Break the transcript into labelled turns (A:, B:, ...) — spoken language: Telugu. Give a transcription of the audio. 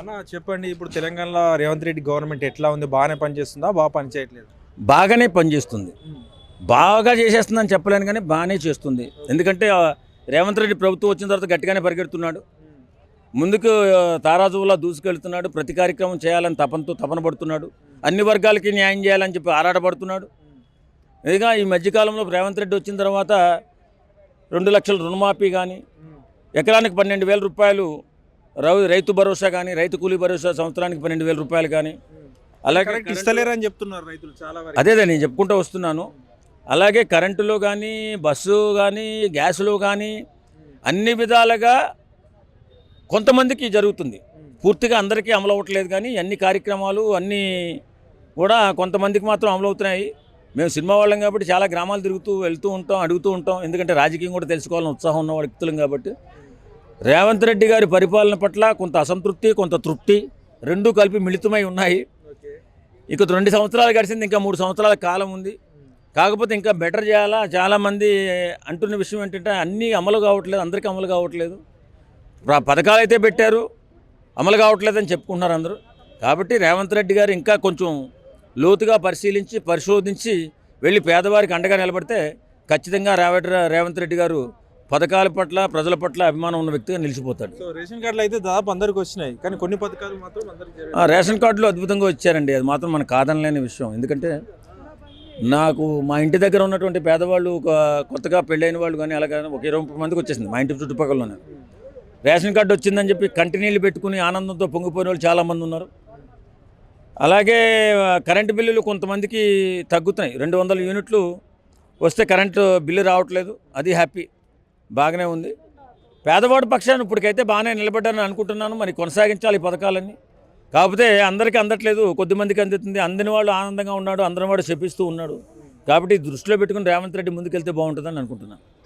A: అన్న చెప్పండి ఇప్పుడు తెలంగాణలో రేవంత్ రెడ్డి గవర్నమెంట్ ఎట్లా ఉంది? బాగానే పనిచేస్తుందా? బాగా పనిచేయట్లేదు?
B: బాగానే పనిచేస్తుంది. బాగా చేసేస్తుందని చెప్పలేను కానీ బాగానే చేస్తుంది. ఎందుకంటే రేవంత్ రెడ్డి ప్రభుత్వం వచ్చిన తర్వాత గట్టిగానే పరిగెడుతున్నాడు. ముందుకు తారాజువులా దూసుకెళ్తున్నాడు. ప్రతి కార్యక్రమం చేయాలని తపనతో తపన పడుతున్నాడు. అన్ని వర్గాలకి న్యాయం చేయాలని చెప్పి ఆరాటపడుతున్నాడు. ఇదిగా ఈ మధ్యకాలంలో రేవంత్ రెడ్డి వచ్చిన తర్వాత రెండు లక్షల రుణమాఫీ కానీ ఎకరానికి పన్నెండు వేల రూపాయలు రైతు భరోసా కానీ రైతు కూలీ భరోసా సంవత్సరానికి పన్నెండు వేల రూపాయలు కానీ అలాగే
A: ఇస్తలేరని చెప్తున్నారు రైతులు చాలా
B: అదేదే నేను చెప్పుకుంటూ వస్తున్నాను. అలాగే కరెంటులో కానీ బస్సు కానీ గ్యాస్లో కానీ అన్ని విధాలుగా కొంతమందికి జరుగుతుంది. పూర్తిగా అందరికీ అమలు అవ్వట్లేదు కానీ అన్ని కార్యక్రమాలు అన్నీ కూడా కొంతమందికి మాత్రం అమలు అవుతున్నాయి. మేము సినిమా వాళ్ళం కాబట్టి చాలా గ్రామాలు తిరుగుతూ వెళ్తూ ఉంటాం అడుగుతూ ఉంటాం. ఎందుకంటే రాజకీయం కూడా తెలుసుకోవాలని ఉత్సాహం ఉన్న వ్యక్తులం కాబట్టి. రేవంత్ రెడ్డి గారి పరిపాలన పట్ల కొంత అసంతృప్తి కొంత తృప్తి రెండూ కలిపి మిళితమై ఉన్నాయి. ఇక రెండు సంవత్సరాలు గడిచింది ఇంకా మూడు సంవత్సరాల కాలం ఉంది. కాకపోతే ఇంకా బెటర్ చేయాలా? చాలామంది అంటున్న విషయం ఏంటంటే అన్నీ అమలు కావట్లేదు అందరికీ అమలు కావట్లేదు. పథకాలు అయితే పెట్టారు అమలు కావట్లేదని చెప్పుకుంటున్నారు అందరూ. కాబట్టి రేవంత్ రెడ్డి గారు ఇంకా కొంచెం లోతుగా పరిశీలించి పరిశోధించి వెళ్ళి పేదవారికి అండగా నిలబడితే ఖచ్చితంగా రేవంత్ రేవంత్ రెడ్డి గారు పథకాల పట్ల ప్రజల పట్ల అభిమానం ఉన్న వ్యక్తిగా నిలిచిపోతాడు.
A: సో రేషన్ కార్డులు అయితే దాదాపు అందరికి వచ్చినాయి. కానీ కొన్ని పథకాలు మాత్రం అందరికి
B: ఆ, రేషన్ కార్డులు అద్భుతంగా వచ్చారండి. అది మాత్రం మన కాదనలేని విషయం. ఎందుకంటే నాకు మా ఇంటి దగ్గర ఉన్నటువంటి పేదవాళ్ళు ఒక కొత్తగా పెళ్ళైన వాళ్ళు కానీ అలాగే ఒక ఇరవై ముప్పై మందికి వచ్చేసింది మా ఇంటి చుట్టుపక్కలలోనే. రేషన్ కార్డు వచ్చిందని చెప్పి కంటినీళ్ళు పెట్టుకుని ఆనందంతో పొంగిపోయిన వాళ్ళు చాలామంది ఉన్నారు. అలాగే ఆ, కరెంటు బిల్లులు కొంతమందికి తగ్గుతున్నాయి. రెండు వందల యూనిట్లు వస్తే కరెంటు బిల్లు రావట్లేదు. అది హ్యాపీ. బాగానే ఉంది. పేదవాడి పక్షాన్ని ఇప్పటికైతే బాగానే నిలబడ్డానని అనుకుంటున్నాను. మరి కొనసాగించాలి ఈ పథకాలన్నీ. కాకపోతే అందరికీ అందట్లేదు. కొద్దిమందికి అందుతుంది. అందని వాళ్ళు ఆనందంగా ఉన్నాడు. అందరి వాడు చెప్పిస్తూ ఉన్నాడు. కాబట్టి దృష్టిలో పెట్టుకుని రేవంత్ రెడ్డి ముందుకెళ్తే బాగుంటుందని అనుకుంటున్నాను.